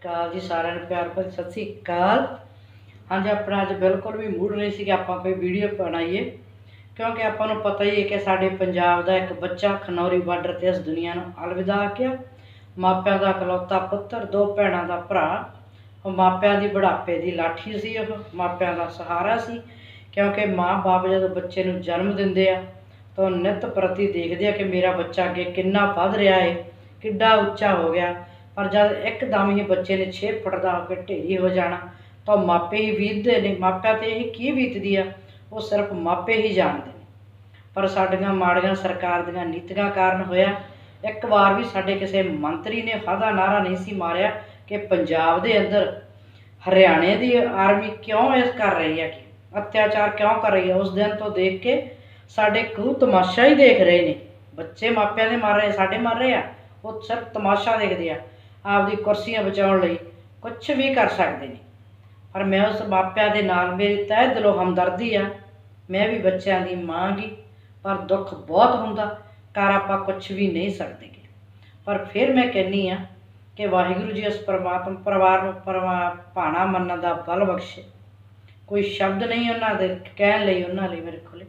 ਅਕਾਲ ਜੀ ਸਾਰਿਆਂ ਨੂੰ, ਪਿਆਰ ਭਰੀ ਸਤਿ ਸ੍ਰੀ ਅਕਾਲ। ਹਾਂਜੀ, ਆਪਣਾ ਅੱਜ ਬਿਲਕੁਲ ਵੀ ਮੂਡ ਨਹੀਂ ਸੀ ਕਿ ਆਪਾਂ ਕੋਈ ਵੀਡੀਓ ਬਣਾਈਏ, ਕਿਉਂਕਿ ਆਪਾਂ ਨੂੰ ਪਤਾ ਹੀ ਹੈ ਕਿ ਸਾਡੇ ਪੰਜਾਬ ਦਾ ਇੱਕ ਬੱਚਾ ਖਨੌਰੀ ਬਾਰਡਰ ਤੇ ਇਸ ਦੁਨੀਆ ਨੂੰ ਅਲਵਿਦਾ ਆਖਿਆ। ਮਾਪਿਆਂ ਦਾ ਇਕਲੌਤਾ ਪੁੱਤਰ, ਦੋ ਭੈਣਾਂ ਦਾ ਭਰਾ। ਉਹ ਮਾਪਿਆਂ ਦੀ ਬੁਢਾਪੇ ਦੀ ਲਾਠੀ ਸੀ ਉਹ, ਮਾਪਿਆਂ ਦਾ ਸਹਾਰਾ ਸੀ, ਕਿਉਂਕਿ ਮਾਂ-ਬਾਪ ਜਦੋਂ ਬੱਚੇ ਨੂੰ ਜਨਮ ਦਿੰਦੇ ਆ, ਤਾਂ ਉਹ ਨਿੱਤ ਪ੍ਰਤੀ ਦੇਖਦੇ ਆ ਕਿ ਮੇਰਾ ਬੱਚਾ ਅੱਗੇ ਕਿੰਨਾ ਵੱਧ ਰਿਹਾ ਹੈ ਕਿੱਡਾ ਉੱਚਾ ਹੋ ਗਿਆ। ਪਰ ਜਦ ਇੱਕਦਮ ਹੀ ਬੱਚੇ ਨੇ 6 ਫੁੱਟ ਦਾ ਹੋ ਕੇ ਢੇਰੀ ਹੋ ਜਾਣਾ, ਤਾਂ ਉਹ ਮਾਪੇ ਹੀ ਬੀਤਦੇ ਨੇ। ਮਾਪਿਆਂ ਤੇ ਇਹ ਕੀ ਬੀਤਦੀ ਆ? ਉਹ ਸਿਰਫ ਮਾਪੇ ਹੀ ਜਾਣਦੇ ਨੇ। ਪਰ ਸਾਡੀਆਂ ਮਾੜੀਆਂ ਸਰਕਾਰ ਦੀਆਂ ਨੀਤੀਆਂ ਕਾਰਨ ਹੋਇਆ, ਇੱਕ ਵਾਰ ਵੀ ਸਾਡੇ ਕਿਸੇ ਮੰਤਰੀ ਨੇ ਫਾਦਾ ਨਾਰਾ ਨਹੀਂ ਸੀ ਮਾਰਿਆ ਕਿ ਪੰਜਾਬ ਦੇ ਅੰਦਰ ਹਰਿਆਣੇ ਦੀ ਆਰਮੀ ਕਿਉਂ ਇਸ ਕਰ ਰਹੀ ਹੈ ਕਿ ਅਤਿਆਚਾਰ ਕਿਉਂ ਕਰ ਰਹੀ ਹੈ? ਉਸ ਦਿਨ ਤੋਂ ਦੇਖ ਕੇ ਸਾਡੇ ਕੂ ਤਮਾਸ਼ਾ ਹੀ ਦੇਖ ਰਹੇ ਨੇ। ਬੱਚੇ ਮਾਪਿਆਂ ਦੇ ਮਰ ਰਹੇ, ਸਾਡੇ ਮਰ ਰਹੇ ਆ। ਉਹ ਸਿਰਫ ਤਮਾਸ਼ਾ ਦੇਖਦੇ ਆ। ਆਪਦੀ ਕੁਰਸੀਆਂ ਬਚਾਉਣ ਲਈ ਕੁਝ ਵੀ ਕਰ ਸਕਦੇ ਨੇ। ਪਰ ਮੈਂ ਉਸ ਮਾਪਿਆਂ ਦੇ ਨਾਲ ਮੇਰੀ ਤਹਿ ਦਿਲੋਂ ਹਮਦਰਦੀ ਆ। ਮੈਂ ਵੀ ਬੱਚਿਆਂ ਦੀ ਮਾਂ ਗੀ, ਪਰ ਦੁੱਖ ਬਹੁਤ ਹੁੰਦਾ ਕਰ ਆਪਾਂ ਕੁਝ ਵੀ ਨਹੀਂ ਸਕਦੇ ਪਰ ਫਿਰ ਮੈਂ ਕਹਿੰਨੀ ਆ ਕਿ ਵਾਹਿਗੁਰੂ ਜੀ ਉਸ ਪਰਮਾਤਮ ਪਰਿਵਾਰ ਨੂੰ ਪਰਮਾ ਭਾਣਾ ਮੰਨਣ ਦਾ ਬਲ ਬਖਸ਼ੇ। ਕੋਈ ਸ਼ਬਦ ਨਹੀਂ ਉਹਨਾਂ ਦੇ ਕਹਿਣ ਲਈ ਉਹਨਾਂ ਲਈ ਮੇਰੇ ਕੋਲੇ।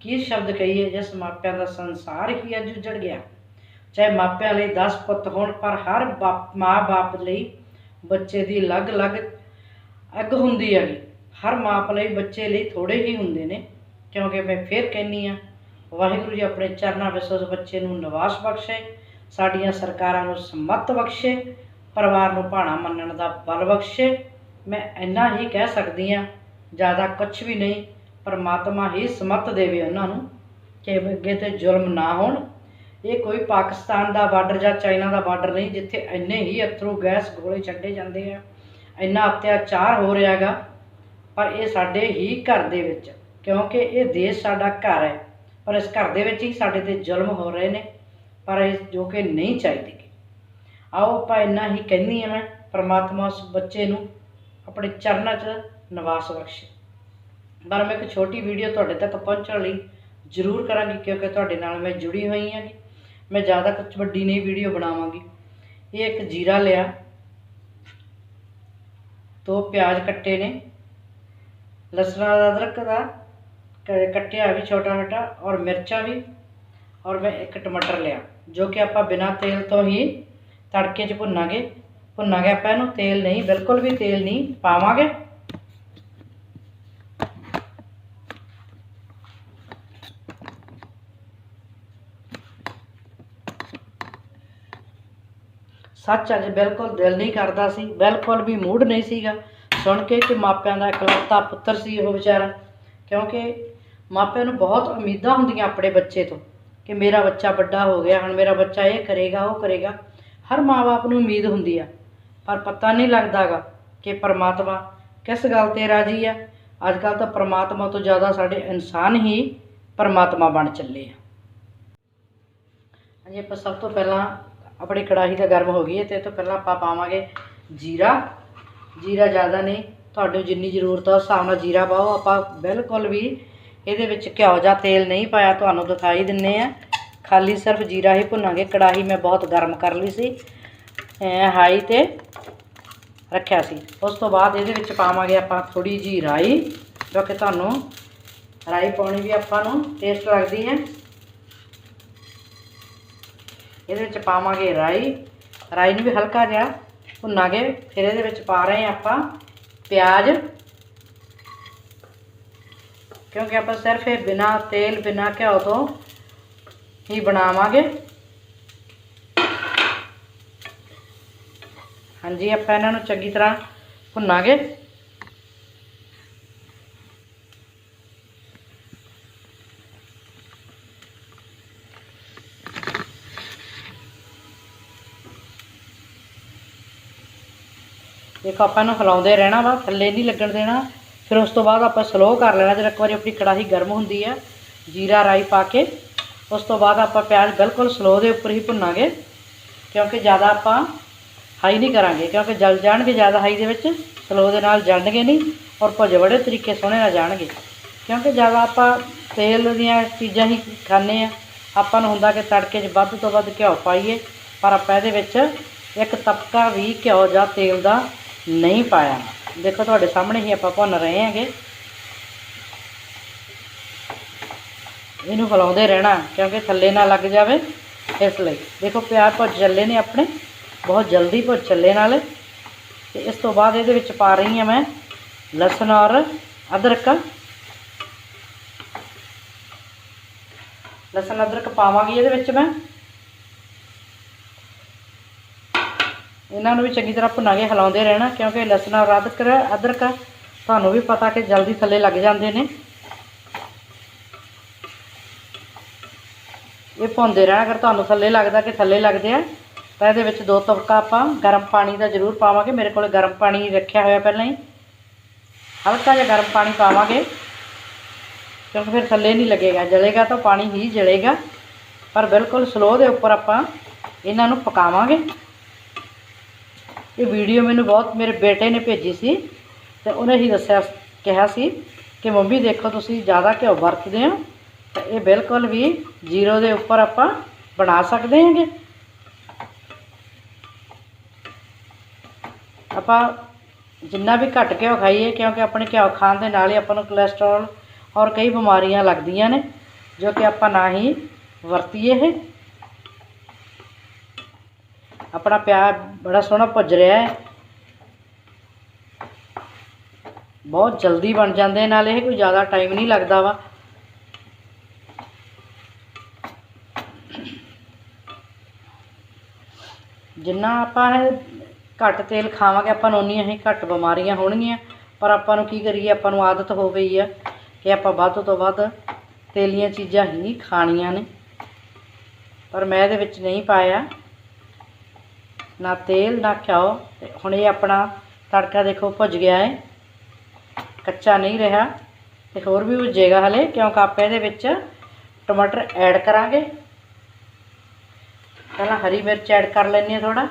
ਕੀ ਸ਼ਬਦ ਕਹੀਏ, ਜਿਸ ਮਾਪਿਆਂ ਦਾ ਸੰਸਾਰ ਹੀ ਅੱਜ ਉਜੜ ਗਿਆ। ਚਾਹੇ ਮਾਪਿਆਂ ਲਈ 10 ਪੁੱਤ ਹੋਣ, ਪਰ ਹਰ ਬਾਪ ਮਾਂ-ਬਾਪ ਲਈ ਬੱਚੇ ਦੀ ਅਲੱਗ-ਅਲੱਗ ਅੱਗ ਹੁੰਦੀ ਹੈਗੀ। ਹਰ ਮਾਪ ਲਈ ਬੱਚੇ ਲਈ ਥੋੜੇ ਹੀ ਹੁੰਦੇ ਨੇ, ਕਿਉਂਕਿ ਮੈਂ ਫੇਰ ਕਹਿੰਨੀ ਆ ਵਾਹਿਗੁਰੂ ਜੀ ਆਪਣੇ ਚਰਨਾਂ ਵਿੱਚ ਉਸ ਬੱਚੇ ਨੂੰ ਨਿਵਾਸ ਬਖਸ਼ੇ, ਸਾਡੀਆਂ ਸਰਕਾਰਾਂ ਨੂੰ ਸਮੱਤ ਬਖਸ਼ੇ, ਪਰਿਵਾਰ ਨੂੰ ਭਾਣਾ ਮੰਨਣ ਦਾ ਬਲ ਬਖਸ਼ੇ। ਮੈਂ ਇੰਨਾ ਹੀ ਕਹਿ ਸਕਦੀ ਆ ਜ਼ਿਆਦਾ ਕੁਝ ਵੀ ਨਹੀਂ, ਪਰਮਾਤਮਾ ਹੀ ਸਮੱਤ ਦੇਵੇ ਉਹਨਾਂ ਨੂੰ ਕਿ ਅੱਗੇ ਤੇ ਜ਼ੁਲਮ ਨਾ ਹੋਣ। ਇਹ ਕੋਈ ਪਾਕਿਸਤਾਨ ਦਾ ਬਾਰਡਰ ਜਾਂ ਚਾਈਨਾ ਦਾ ਬਾਰਡਰ ਨਹੀਂ, ਜਿੱਥੇ ਇੰਨੇ ਹੀ ਅਥਰੂ ਗੈਸ ਗੋਲੇ ਛੱਡੇ ਜਾਂਦੇ ਆ। ਇੰਨਾ ਅਤਿਆਚਾਰ ਹੋ ਰਿਹਾ ਹੈਗਾ, ਪਰ ਇਹ ਸਾਡੇ ਹੀ ਘਰ ਦੇ ਵਿੱਚ, ਕਿਉਂਕਿ ਇਹ ਦੇਸ਼ ਸਾਡਾ ਘਰ ਹੈ। ਪਰ ਇਸ ਘਰ ਦੇ ਵਿੱਚ ਹੀ ਸਾਡੇ ਤੇ ਜ਼ੁਲਮ ਹੋ ਰਹੇ ਨੇ, ਪਰ ਇਹ ਜੋ ਕਿ ਨਹੀਂ ਚਾਹੀਦੀ। ਆਓ ਆਪਾਂ ਇੰਨਾ ਹੀ ਕਹਿੰਦੀ ਹਾਂ ਮੈਂ, ਪ੍ਰਮਾਤਮਾ ਉਸ ਬੱਚੇ ਨੂੰ ਆਪਣੇ ਚਰਨਾਂ 'ਚ ਨਿਵਾਸ ਬਖਸ਼ੇ। ਪਰ ਮੈਂ ਇੱਕ ਛੋਟੀ ਵੀਡੀਓ ਤੁਹਾਡੇ ਤੱਕ ਪਹੁੰਚਣ ਲਈ ਜ਼ਰੂਰ ਕਰਾਂਗੀ, ਕਿਉਂਕਿ ਤੁਹਾਡੇ ਨਾਲ ਮੈਂ ਜੁੜੀ ਹੋਈ ਹਾਂ ਮੈਂ ਜ਼ਿਆਦਾ ਕੁਝ ਵੱਡੀ ਨਹੀਂ ਵੀਡੀਓ ਬਣਾਵਾਂਗੀ। ਇਹ ਇੱਕ ਜੀਰਾ ਲਿਆ। ਦੋ ਪਿਆਜ਼ ਕੱਟੇ ਨੇ। ਲਸਣ ਦਾ ਅਦਰਕ ਦਾ ਕ- ਕੱਟਿਆ ਵੀ ਛੋਟਾ ਛੋਟਾ ਔਰ ਮਿਰਚਾਂ ਵੀ। ਔਰ ਮੈਂ ਇੱਕ ਟਮਾਟਰ ਲਿਆ, ਜੋ ਕਿ ਆਪਾਂ ਬਿਨਾਂ ਤੇਲ ਤੋਂ ਹੀ ਤੜਕੇ 'ਚ ਭੁੰਨਾਂਗੇ। ਭੁੰਨਾਂਗੇ ਆਪਾਂ ਇਹਨੂੰ, ਤੇਲ ਨਹੀਂ, ਬਿਲਕੁਲ ਵੀ ਤੇਲ ਨਹੀਂ ਪਾਵਾਂਗੇ। ਸੱਚ ਅੱਜ ਬਿਲਕੁਲ ਦਿਲ ਨਹੀਂ ਕਰਦਾ ਸੀ, ਬਿਲਕੁਲ ਵੀ ਮੂਡ ਨਹੀਂ ਸੀਗਾ, ਸੁਣ ਕੇ ਕਿ ਮਾਪਿਆਂ ਦਾ ਇਕਲੌਤਾ ਪੁੱਤਰ ਸੀ ਉਹ ਵਿਚਾਰਾ। ਕਿਉਂਕਿ ਮਾਪਿਆਂ ਨੂੰ ਬਹੁਤ ਉਮੀਦਾਂ ਹੁੰਦੀਆਂ ਆਪਣੇ ਬੱਚੇ ਤੋਂ, ਕਿ ਮੇਰਾ ਬੱਚਾ ਵੱਡਾ ਹੋ ਗਿਆ, ਹੁਣ ਮੇਰਾ ਬੱਚਾ ਇਹ ਕਰੇਗਾ, ਉਹ ਕਰੇਗਾ। ਹਰ ਮਾਂ-ਬਾਪ ਨੂੰ ਉਮੀਦ ਹੁੰਦੀ ਆ, ਪਰ ਪਤਾ ਨਹੀਂ ਲੱਗਦਾਗਾ ਕਿ ਪਰਮਾਤਮਾ ਕਿਸ ਗੱਲ ਤੇ ਰਾਜੀ ਆ। ਅੱਜ ਕੱਲ ਤਾਂ ਪਰਮਾਤਮਾ ਤੋਂ ਜ਼ਿਆਦਾ ਸਾਡੇ ਇਨਸਾਨ ਹੀ ਪਰਮਾਤਮਾ ਬਣ ਚੱਲੇ ਆ। ਹਾਂਜੀ, ਆਪਾਂ ਸਭ ਤੋਂ ਪਹਿਲਾਂ ਆਪਣੀ ਕੜਾਹੀ ਤਾਂ ਗਰਮ ਹੋ ਗਈ ਹੈ ਤੇ ਇਹ ਤੋਂ ਪਹਿਲਾਂ ਆਪਾਂ ਪਾਵਾਂਗੇ ਜੀਰਾ। ਜੀਰਾ ਜ਼ਿਆਦਾ ਨਹੀਂ ਤੁਹਾਨੂੰ ਜਿੰਨੀ ਜ਼ਰੂਰਤ ਆ ਉਸ ਹਿਸਾਬ ਨਾਲ ਜੀਰਾ ਪਾਓ। ਆਪਾਂ ਬਿਲਕੁਲ ਵੀ ਇਹਦੇ ਵਿੱਚ ਘਿਓ ਜਾਂ ਤੇਲ ਨਹੀਂ ਪਾਇਆ, ਤੁਹਾਨੂੰ ਦਿਖਾਈ ਦਿੰਨੇ ਆ। ਖਾਲੀ ਸਿਰਫ ਜੀਰਾ ਹੀ ਭੁੰਨਾਂਗੇ। ਕੜਾਹੀ ਮੈਂ ਬਹੁਤ ਗਰਮ ਕਰ ਲਈ ਸੀ ਹਾਈ ਤੇ ਰੱਖਿਆ ਸੀ। ਉਸ ਤੋਂ ਬਾਅਦ ਇਹਦੇ ਵਿੱਚ ਪਾਵਾਂਗੇ ਆਪਾਂ ਥੋੜੀ ਜੀ ਰਾਈ, ਜੋ ਕਿ ਤੁਹਾਨੂੰ ਰਾਈ ਪਾਉਣੀ ਵੀ ਆਪਾਂ ਨੂੰ ਟੇਸਟ ਲੱਗਦੀ ਹੈ। ਇਹਦੇ ਵਿੱਚ ਪਾਵਾਂਗੇ ਰਾਈ। ਰਾਈ ਨੂੰ ਵੀ ਹਲਕਾ ਜਿਹਾ ਭੁੰਨਾਂਗੇ। ਫਿਰ ਇਹਦੇ ਵਿੱਚ ਪਾ ਰਹੇ ਹਾਂ ਆਪਾਂ ਪਿਆਜ਼। ਕਿਉਂਕਿ ਆਪਾਂ ਸਿਰਫ ਇਹ ਬਿਨਾ ਤੇਲ, ਬਿਨਾ ਘਿਓ ਤੋਂ ਹੀ ਬਣਾਵਾਂਗੇ। ਹਾਂਜੀ, ਆਪਾਂ ਇਹਨਾਂ ਨੂੰ ਚੰਗੀ ਤਰ੍ਹਾਂ ਭੁੰਨਾਂਗੇ। ਦੇਖੋ ਆਪਾਂ ਇਹਨੂੰ ਹਿਲਾਉਂਦੇ ਰਹਿਣਾ ਵਾ, ਥੱਲੇ ਨਹੀਂ ਲੱਗਣ ਦੇਣਾ। ਫਿਰ ਉਸ ਤੋਂ ਬਾਅਦ ਆਪਾਂ ਸਲੋ ਕਰ ਲੈਣਾ, ਜਦੋਂ ਇੱਕ ਵਾਰੀ ਆਪਣੀ ਕੜਾਹੀ ਗਰਮ ਹੁੰਦੀ ਆ, ਜੀਰਾ ਰਾਈ ਪਾ ਕੇ, ਉਸ ਤੋਂ ਬਾਅਦ ਆਪਾਂ ਪਿਆਜ਼ ਬਿਲਕੁਲ ਸਲੋ ਦੇ ਉੱਪਰ ਹੀ ਭੁੰਨਾਂਗੇ, ਕਿਉਂਕਿ ਜ਼ਿਆਦਾ ਆਪਾਂ ਹਾਈ ਨਹੀਂ ਕਰਾਂਗੇ, ਕਿਉਂਕਿ ਜਲ ਜਾਣਗੇ ਜ਼ਿਆਦਾ ਹਾਈ ਦੇ ਵਿੱਚ ਸਲੋ ਦੇ ਨਾਲ ਜਲਣਗੇ ਨਹੀਂ ਔਰ ਭੁੱਜ ਬੜੇ ਤਰੀਕੇ ਸੋਹਣੇ ਨਾਲ ਜਾਣਗੇ। ਕਿਉਂਕਿ ਜ਼ਿਆਦਾ ਆਪਾਂ ਤੇਲ ਦੀਆਂ ਚੀਜ਼ਾਂ ਹੀ ਖਾਂਦੇ ਆ, ਆਪਾਂ ਨੂੰ ਹੁੰਦਾ ਕਿ ਤੜਕੇ 'ਚ ਵੱਧ ਤੋਂ ਵੱਧ ਘਿਓ ਪਾਈਏ, ਪਰ ਆਪਾਂ ਇਹਦੇ ਵਿੱਚ ਇੱਕ ਤਪਕਾ ਵੀ ਘਿਓ ਜਾਂ ਤੇਲ ਦਾ ਨਹੀਂ ਪਾਇਆ। ਦੇਖੋ ਤੁਹਾਡੇ ਸਾਹਮਣੇ ਹੀ ਆਪਾਂ ਭੁੰਨ ਰਹੇ ਹਾਂਗੇ। ਇਹਨੂੰ ਹਿਲਾਉਂਦੇ ਰਹਿਣਾ, ਕਿਉਂਕਿ ਥੱਲੇ ਨਾ ਲੱਗ ਜਾਵੇ ਇਸ ਲਈ। ਦੇਖੋ ਪਿਆਜ਼ ਭੁੱਜ ਚੱਲੇ ਨੇ ਆਪਣੇ, ਬਹੁਤ ਜਲਦੀ ਭੁੱਜ ਚੱਲੇ ਨਾਲ। ਤੇ ਇਸ ਤੋਂ ਬਾਅਦ ਇਹਦੇ ਵਿੱਚ ਪਾ ਰਹੀ ਹਾਂ ਮੈਂ ਲਸਣ ਔਰ ਅਦਰਕ। ਲਸਣ ਅਦਰਕ ਪਾਵਾਂਗੀ ਇਹਦੇ ਵਿੱਚ ਮੈਂ। ਇਹਨਾਂ ਨੂੰ ਵੀ ਚੰਗੀ ਤਰ੍ਹਾਂ ਭੁੰਨਾਂਗੇ, ਹਿਲਾਉਂਦੇ ਰਹਿਣਾ, ਕਿਉਂਕਿ ਲਸਣ ਔਰ ਅਦਰਕ ਅਦਰਕ ਤੁਹਾਨੂੰ ਵੀ ਪਤਾ ਕਿ ਜਲਦੀ ਥੱਲੇ ਲੱਗ ਜਾਂਦੇ ਨੇ। ਇਹ ਭੁੰਨਦੇ ਰਹਿਣਾ, ਅਗਰ ਤੁਹਾਨੂੰ ਥੱਲੇ ਲੱਗਦਾ ਕਿ ਥੱਲੇ ਲੱਗਦੇ ਆ, ਤਾਂ ਇਹਦੇ ਵਿੱਚ ਦੋ ਤਵਕਾ ਆਪਾਂ ਗਰਮ ਪਾਣੀ ਦਾ ਜ਼ਰੂਰ ਪਾਵਾਂਗੇ। ਮੇਰੇ ਕੋਲ ਗਰਮ ਪਾਣੀ ਰੱਖਿਆ ਹੋਇਆ ਪਹਿਲਾਂ ਹੀ। ਹਲਕਾ ਜਿਹਾ ਗਰਮ ਪਾਣੀ ਪਾਵਾਂਗੇ। ਕਿਉਂਕਿ ਫਿਰ ਥੱਲੇ ਨਹੀਂ ਲੱਗੇਗਾ, ਜਲੇਗਾ ਤਾਂ ਪਾਣੀ ਹੀ ਜਲੇਗਾ। ਪਰ ਬਿਲਕੁਲ ਸਲੋ ਦੇ ਉੱਪਰ ਆਪਾਂ ਇਹਨਾਂ ਨੂੰ ਪਕਾਵਾਂਗੇ। ਇਹ ਵੀਡੀਓ ਮੈਨੂੰ ਬਹੁਤ ਮੇਰੇ ਬੇਟੇ ਨੇ ਭੇਜੀ ਸੀ ਤੇ ਉਹਨੇ ਹੀ ਦੱਸਿਆ, ਕਿਹਾ ਸੀ ਕਿ ਮੰਮੀ ਦੇਖੋ ਤੁਸੀਂ ਜ਼ਿਆਦਾ ਘਿਓ ਵਰਤਦੇ ਹੋ ਤਾਂ ਇਹ ਬਿਲਕੁਲ ਵੀ ਜ਼ੀਰੋ ਦੇ ਉੱਪਰ ਆਪਾਂ ਬਣਾ ਸਕਦੇ ਹਾਂਗੇ। ਆਪਾਂ ਜਿੰਨਾ ਵੀ ਘੱਟ ਘਿਓ ਖਾਈਏ ਕਿਉਂਕਿ ਆਪਣੇ ਘਿਓ ਖਾਣ ਦੇ ਨਾਲ ਹੀ ਆਪਾਂ ਨੂੰ ਕੋਲੇਸਟ੍ਰੋਲ ਔਰ ਕਈ ਬਿਮਾਰੀਆਂ ਲੱਗਦੀਆਂ ਨੇ ਜੋ ਕਿ ਆਪਾਂ ਨਾ ਹੀ ਵਰਤੀਏ ਇਹ। ਆਪਣਾ ਪਿਆਜ਼ ਬੜਾ ਸੋਹਣਾ ਭੁੱਜ ਰਿਹਾ ਹੈ। ਬਹੁਤ ਜਲਦੀ ਬਣ ਜਾਂਦੇ ਨਾਲ ਇਹ ਕੋਈ ਜ਼ਿਆਦਾ ਟਾਈਮ ਨਹੀਂ ਲੱਗਦਾ ਵਾ। ਜਿੰਨਾ ਆਪਾਂ ਇਹ ਘੱਟ ਤੇਲ ਖਾਵਾਂਗੇ, ਆਪਾਂ ਨੂੰ ਉਨੀਆਂ ਹੀ ਘੱਟ ਬਿਮਾਰੀਆਂ ਹੋਣਗੀਆਂ। ਪਰ ਆਪਾਂ ਨੂੰ ਕੀ ਕਰੀਏ, ਆਪਾਂ ਨੂੰ ਆਦਤ ਹੋ ਗਈ ਆ ਕਿ ਆਪਾਂ ਵੱਧ ਤੋਂ ਵੱਧ ਤੇਲੀਆਂ ਚੀਜ਼ਾਂ ਹੀ ਖਾਣੀਆਂ ਨੇ। ਪਰ ਮੈਂ ਇਹਦੇ ਵਿੱਚ ਨਹੀਂ ਪਾਇਆ। ਨਾ ਤੇਲ, ਨਾ ਘਿਓ। ਤੇ ਹੁਣ ਇਹ ਆਪਣਾ ਤੜਕਾ ਦੇਖੋ ਭੁੱਜ ਗਿਆ ਹੈ ਕੱਚਾ ਨਹੀਂ ਰਿਹਾ। ਤੇ ਹੋਰ ਵੀ ਭੁੱਜੇਗਾ ਹਲੇ, ਕਿਉਂਕਿ ਆਪਾਂ ਇਹਦੇ ਵਿੱਚ ਟਮਾਟਰ ਐਡ ਕਰਾਂਗੇ। ਪਹਿਲਾਂ ਹਰੀ ਮਿਰਚ ਐਡ ਕਰ ਲੈਂਦੇ ਹਾਂ ਥੋੜਾ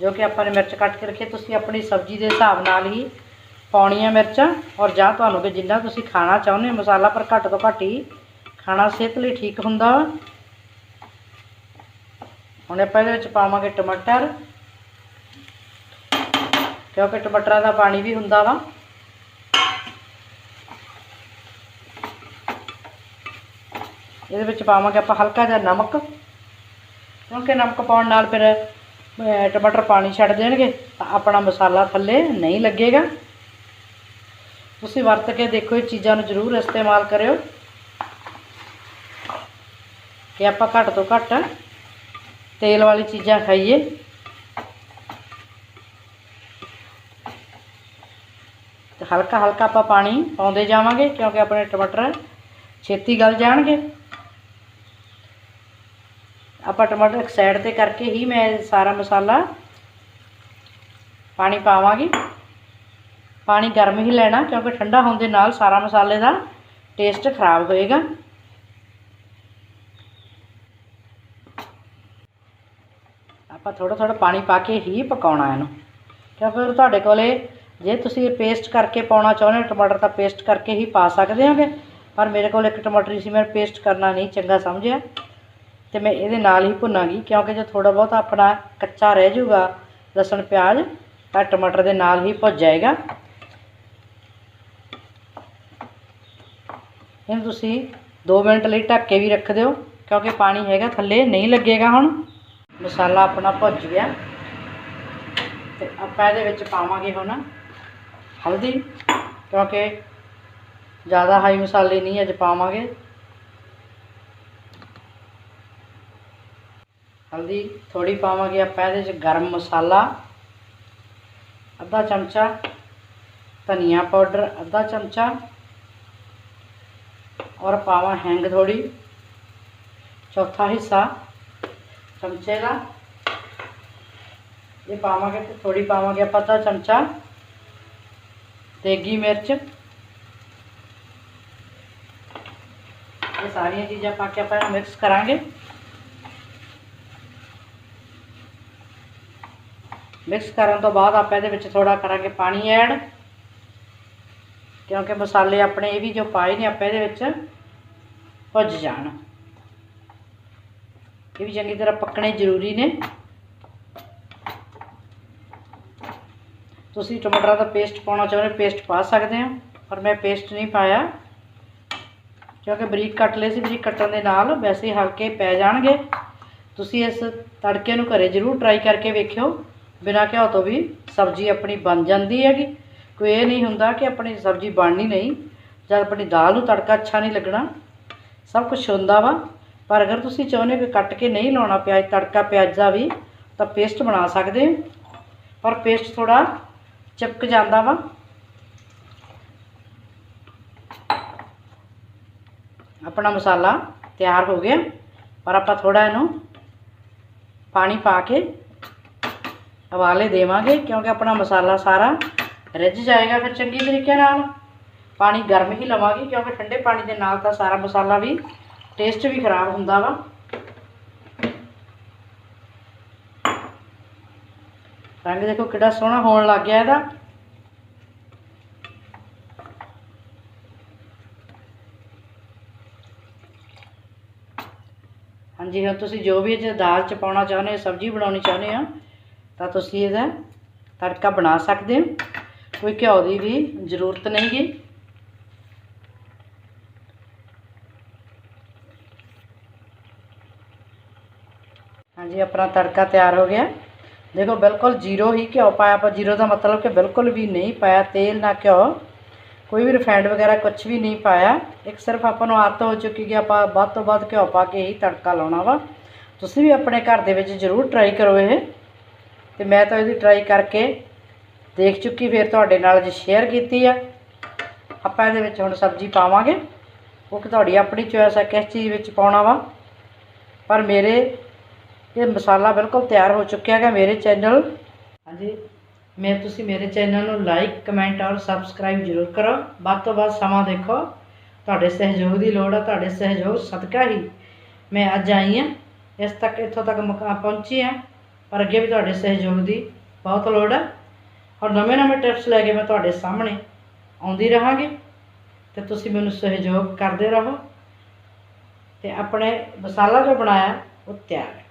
ਜੋ ਕਿ ਆਪਾਂ ਨੇ ਮਿਰਚ ਕੱਟ ਕੇ ਰੱਖੀ ਤੁਸੀਂ ਆਪਣੀ ਸਬਜ਼ੀ ਦੇ ਹਿਸਾਬ ਨਾਲ ਹੀ ਪਾਉਣੀਆਂ ਮਿਰਚਾਂ। ਔਰ ਜਾਂ ਤੁਹਾਨੂੰ ਕਿ ਜਿੰਨਾ ਤੁਸੀਂ ਖਾਣਾ ਚਾਹੁੰਦੇ ਹੋ, ਮਸਾਲਾ ਪਰ ਘੱਟ ਤੋਂ ਘੱਟ ਹੀ ਖਾਣਾ ਸਿਹਤ ਲਈ ਠੀਕ ਹੁੰਦਾ ਵਾ। ਹੁਣ ਆਪਾਂ ਇਹਦੇ ਵਿੱਚ ਪਾਵਾਂਗੇ ਟਮਾਟਰ, ਕਿਉਂਕਿ ਟਮਾਟਰਾਂ ਦਾ ਪਾਣੀ ਵੀ ਹੁੰਦਾ ਵਾ। ਇਹਦੇ ਵਿੱਚ ਪਾਵਾਂਗੇ ਆਪਾਂ ਹਲਕਾ ਜਿਹਾ ਨਮਕ। ਕਿਉਂਕਿ ਨਮਕ ਪਾਉਣ ਨਾਲ ਫਿਰ ਟਮਾਟਰ ਪਾਣੀ ਛੱਡ ਦੇਣਗੇ, ਤਾਂ ਆਪਣਾ ਮਸਾਲਾ ਥੱਲੇ ਨਹੀਂ ਲੱਗੇਗਾ। ਤੁਸੀਂ ਵਰਤ ਕੇ ਦੇਖੋ, ਇਹ ਚੀਜ਼ਾਂ ਨੂੰ ਜ਼ਰੂਰ ਇਸਤੇਮਾਲ ਕਰਿਓ। ਕਿ ਆਪਾਂ ਘੱਟ ਤੋਂ ਘੱਟ ਤੇਲ ਵਾਲੀ ਚੀਜ਼ਾਂ ਖਾਈਏ। ਤੇ ਹਲਕਾ ਹਲਕਾ ਆਪਾਂ ਪਾਣੀ ਪਾਉਂਦੇ ਜਾਵਾਂਗੇ, ਕਿਉਂਕਿ ਆਪਣੇ ਟਮਾਟਰ ਛੇਤੀ ਗਲ ਜਾਣਗੇ। ਆਪਾਂ ਟਮਾਟਰ ਇੱਕ ਸਾਈਡ ਤੇ ਕਰਕੇ ਹੀ ਮੈਂ ਸਾਰਾ ਮਸਾਲਾ ਪਾਣੀ ਪਾਵਾਂਗੀ। ਪਾਣੀ ਗਰਮ ਹੀ ਲੈਣਾ, ਕਿਉਂਕਿ ਠੰਡਾ ਹੋਣ ਦੇ ਨਾਲ ਸਾਰਾ ਮਸਾਲੇ ਦਾ ਟੇਸਟ ਖਰਾਬ ਹੋਏਗਾ। ਆਪਾਂ ਥੋੜਾ ਥੋੜਾ ਪਾਣੀ ਪਾ ਕੇ ਹੀ ਪਕਾਉਣਾ ਇਹਨੂੰ। ਕਿਉਂਕਿ ਫਿਰ ਤੁਹਾਡੇ ਕੋਲੇ ਜੇ ਤੁਸੀਂ ਇਹ ਪੇਸਟ ਕਰਕੇ ਪਾਉਣਾ ਚਾਹੁੰਦੇ ਹੋ, ਟਮਾਟਰ ਤਾਂ ਪੇਸਟ ਕਰਕੇ ਹੀ ਪਾ ਸਕਦੇ ਹੋਗੇ, ਪਰ ਮੇਰੇ ਕੋਲ ਇੱਕ ਟਮਾਟਰ ਸੀ, ਮੈਂ ਪੇਸਟ ਕਰਨਾ ਨਹੀਂ, ਚੰਗਾ ਸਮਝਿਆ। ਤੇ ਮੈਂ ਇਹਦੇ ਨਾਲ ਹੀ ਭੁੰਨਾਂਗੀ, ਕਿਉਂਕਿ ਜੇ ਥੋੜਾ ਬਹੁਤ ਆਪਣਾ ਕੱਚਾ ਰਹਿ ਜਾਊਗਾ, ਲਸਣ, ਪਿਆਜ਼, ਤਾਂ ਟਮਾਟਰ ਦੇ ਨਾਲ ਹੀ ਭੁੱਜ ਜਾਏਗਾ। ਇਹਨੂੰ ਤੁਸੀਂ 2 ਮਿੰਟ ਲਈ ਢੱਕ ਕੇ ਵੀ ਰੱਖ ਦਿਓ, ਕਿਉਂਕਿ ਪਾਣੀ ਹੈਗਾ, ਥੱਲੇ ਨਹੀਂ ਲੱਗੇਗਾ ਹੁਣ। ਮਸਾਲਾ ਆਪਣਾ ਭੁੱਜ ਗਿਆ। ਤੇ ਆਪਾਂ ਇਹਦੇ ਵਿੱਚ ਪਾਵਾਂਗੇ ਹੁਣ ਹਲਦੀ, ਕਿਉਂਕਿ ਜ਼ਿਆਦਾ ਹਾਈ ਮਸਾਲੇ ਨਹੀਂ ਅੱਜ ਪਾਵਾਂਗੇ। ਹਲਦੀ ਥੋੜੀ ਪਾਵਾਂਗੇ ਆਪਾਂ ਇਹਦੇ ਵਿੱਚ ਗਰਮ ਮਸਾਲਾ, ਅੱਧਾ ਚਮਚਾ ਧਨੀਆ ਪਾਊਡਰ, ਅੱਧਾ ਚਮਚਾ ਔਰ ਪਾਵਾਂ ਹੈਂਗ ਥੋੜੀ ਚੌਥਾ ਹਿੱਸਾ ਚਮਚੇ ਦਾ। ਇਹ ਪਾਵਾਂਗੇ ਤੇ ਥੋੜੀ ਪਾਵਾਂਗੇ ਆਪਾਂ ਅੱਧਾ ਚਮਚਾ। ਦੇਗੀ ਮਿਰਚ। ਇਹ ਸਾਰੀਆਂ ਚੀਜ਼ਾਂ ਪਾ ਕੇ ਆਪਾਂ ਮਿਕਸ ਕਰਾਂਗੇ। ਮਿਕਸ ਕਰਨ ਤੋਂ ਬਾਅਦ ਆਪਾਂ ਇਹਦੇ ਵਿੱਚ ਥੋੜਾ ਕਰਾਂਗੇ ਪਾਣੀ ਐਡ। ਕਿਉਂਕਿ ਮਸਾਲੇ ਆਪਣੇ ਇਹ ਵੀ ਜੋ ਪਾਏ ਨੇ, ਆਪਾਂ ਇਹਦੇ ਵਿੱਚ ਭੁੱਜ ਜਾਣ। ਇਹ ਵੀ ਚੰਗੀ ਤਰ੍ਹਾਂ ਪੱਕਣੇ ਜ਼ਰੂਰੀ ਨੇ। ਤੁਸੀਂ ਟਮਾਟਰਾਂ ਦਾ ਪੇਸਟ ਪਾਉਣਾ ਚਾਹੁੰਦੇ ਪੇਸਟ ਪਾ ਸਕਦੇ ਹੋ, ਪਰ ਮੈਂ ਪੇਸਟ ਨਹੀਂ ਪਾਇਆ। ਕਿਉਂਕਿ ਬਰੀਕ ਕੱਟ ਲਏ ਸੀ, ਬਰੀਕ ਕੱਟਣ ਦੇ ਨਾਲ ਵੈਸੇ ਹਲਕੇ ਪੈ ਜਾਣਗੇ। ਤੁਸੀਂ ਇਸ ਤੜਕੇ ਨੂੰ ਘਰੇ ਜ਼ਰੂਰ ਟਰਾਈ ਕਰਕੇ ਵੇਖਿਓ। ਬਿਨਾਂ ਘਿਓ ਤੋਂ ਵੀ ਸਬਜ਼ੀ ਆਪਣੀ ਬਣ ਜਾਂਦੀ ਹੈਗੀ। ਕੋਈ ਇਹ ਨਹੀਂ ਹੁੰਦਾ ਕਿ ਆਪਣੀ ਸਬਜ਼ੀ ਬਣਨੀ ਨਹੀਂ, ਜਦ ਆਪਣੀ ਦਾਲ ਨੂੰ ਤੜਕਾ ਅੱਛਾ ਨਹੀਂ ਲੱਗਣਾ। ਸਭ ਕੁਝ ਹੁੰਦਾ ਵਾ। ਪਰ ਅਗਰ ਤੁਸੀਂ ਚਾਹੁੰਦੇ ਹੋ ਕਿ ਕੱਟ ਕੇ ਨਹੀਂ ਲਾਉਣਾ ਪਿਆਜ਼ ਤੜਕਾ ਪਿਆਜ਼ ਦਾ ਵੀ, ਤਾਂ ਪੇਸਟ ਬਣਾ ਸਕਦੇ ਹੋ। ਪਰ ਪੇਸਟ ਥੋੜਾ ਚਿਪਕ ਜਾਂਦਾ ਵਾ। ਆਪਣਾ ਮਸਾਲਾ ਤਿਆਰ ਹੋ ਗਿਆ। ਪਰ ਆਪਾਂ ਥੋੜਾ ਇਹਨੂੰ ਪਾਣੀ ਪਾ ਕੇ ਉਬਾਲੇ ਦੇਵਾਂਗੇ, ਕਿਉਂਕਿ ਆਪਣਾ ਮਸਾਲਾ ਸਾਰਾ ਰਿੱਝ ਜਾਏਗਾ ਫਿਰ ਚੰਗੀ ਤਰੀਕੇ ਨਾਲ। ਪਾਣੀ ਗਰਮ ਹੀ ਲਵਾਂਗੇ, ਕਿਉਂਕਿ ਠੰਡੇ ਪਾਣੀ ਦੇ ਨਾਲ ਤਾਂ ਸਾਰਾ ਮਸਾਲਾ ਵੀ ਟੇਸਟ ਵੀ ਖਰਾਬ ਹੁੰਦਾ ਵਾ। ਰੰਗ ਦੇਖੋ ਕਿੰਨਾ ਸੋਹਣਾ ਹੋਣ ਲੱਗ ਗਿਆ ਇਹਦਾ। ਹਾਂਜੀ, ਹੁਣ ਤੁਸੀਂ ਜੋ ਵੀ ਇਹ ਦਾਲ ਚ ਪਾਉਣਾ ਚਾਹੁੰਦੇ ਹੋ, ਸਬਜ਼ੀ ਬਣਾਉਣੀ ਚਾਹੁੰਦੇ ਹੋ, ਤਾਂ ਤੁਸੀਂ ਇਹਦਾ ਤੜਕਾ ਬਣਾ ਸਕਦੇ ਹੋ। ਕੋਈ ਘਿਓ ਦੀ ਵੀ ਜ਼ਰੂਰਤ ਨਹੀਂ ਗੀ। ਹਾਂਜੀ, ਆਪਣਾ ਤੜਕਾ ਤਿਆਰ ਹੋ ਗਿਆ। ਦੇਖੋ, ਬਿਲਕੁਲ ਜ਼ੀਰੋ ਹੀ ਘਿਓ ਪਾਇਆ। ਆਪਾਂ ਜ਼ੀਰੋ ਦਾ ਮਤਲਬ ਕਿ ਬਿਲਕੁਲ ਵੀ ਨਹੀਂ ਪਾਇਆ। ਤੇਲ ਨਾ ਘਿਓ। ਕੋਈ ਵੀ ਰਿਫਾਈਂਡ ਵਗੈਰਾ ਕੁਝ ਵੀ ਨਹੀਂ ਪਾਇਆ। ਇੱਕ ਸਿਰਫ ਆਪਾਂ ਨੂੰ ਆਦਤ ਹੋ ਚੁੱਕੀ ਕਿ ਆਪਾਂ ਵੱਧ ਤੋਂ ਵੱਧ ਘਿਓ ਪਾ ਕੇ ਹੀ ਤੜਕਾ ਲਾਉਣਾ ਵਾ। ਤੁਸੀਂ ਵੀ ਆਪਣੇ ਘਰ ਦੇ ਵਿੱਚ ਜ਼ਰੂਰ ਟਰਾਈ ਕਰੋ ਇਹ। ਤੇ ਮੈਂ ਤਾਂ ਇਹਦੀ ਟਰਾਈ ਕਰਕੇ ਦੇਖ ਚੁੱਕੀ, ਫਿਰ ਤੁਹਾਡੇ ਨਾਲ ਅੱਜ ਸ਼ੇਅਰ ਕੀਤੀ ਆ। ਆਪਾਂ ਇਹਦੇ ਵਿੱਚ ਹੁਣ ਸਬਜ਼ੀ ਪਾਵਾਂਗੇ। ਉਹ ਕਿ ਤੁਹਾਡੀ ਆਪਣੀ ਚੋਇਸ ਹੈ ਕਿਸ ਚੀਜ਼ ਵਿੱਚ ਪਾਉਣਾ ਵਾ। ਪਰ ਮੇਰੇ ਇਹ ਮਸਾਲਾ ਬਿਲਕੁਲ ਤਿਆਰ ਹੋ ਚੁੱਕਿਆ ਹੈਗਾ ਮੇਰੇ ਚੈਨਲ। ਹਾਂਜੀ, ਮੈਂ ਤੁਸੀਂ ਮੇਰੇ ਚੈਨਲ ਨੂੰ ਲਾਈਕ ਕਮੈਂਟ ਔਰ ਸਬਸਕ੍ਰਾਈਬ ਜ਼ਰੂਰ ਕਰੋ। ਵੱਧ ਤੋਂ ਵੱਧ ਸਮਾਂ ਦੇਖੋ। ਤੁਹਾਡੇ ਸਹਿਯੋਗ ਦੀ ਲੋੜ ਹੈ ਤੁਹਾਡੇ ਸਹਿਯੋਗ ਸਦਕਾ ਹੀ ਮੈਂ ਅੱਜ ਆਈ ਹਾਂ। ਇਸ ਤੱਕ, ਇੱਥੋਂ ਤੱਕ ਮੁਕਾ, ਪਹੁੰਚੀ ਹਾਂ। ਪਰ ਅੱਗੇ ਵੀ ਤੁਹਾਡੇ ਸਹਿਯੋਗ ਦੀ ਬਹੁਤ ਲੋੜ ਹੈ ਔਰ ਨਵੇਂ ਨਵੇਂ ਟਿਪਸ ਲੈ ਕੇ ਮੈਂ ਤੁਹਾਡੇ ਸਾਹਮਣੇ ਆਉਂਦੀ ਰਹਾਂਗੀ। ਤੇ ਤੁਸੀਂ ਮੈਨੂੰ ਸਹਿਯੋਗ ਕਰਦੇ ਰਹੋ। ਤੇ ਆਪਣੇ ਮਸਾਲਾ ਜੋ ਬਣਾਇਆ, ਉਹ ਤਿਆਰ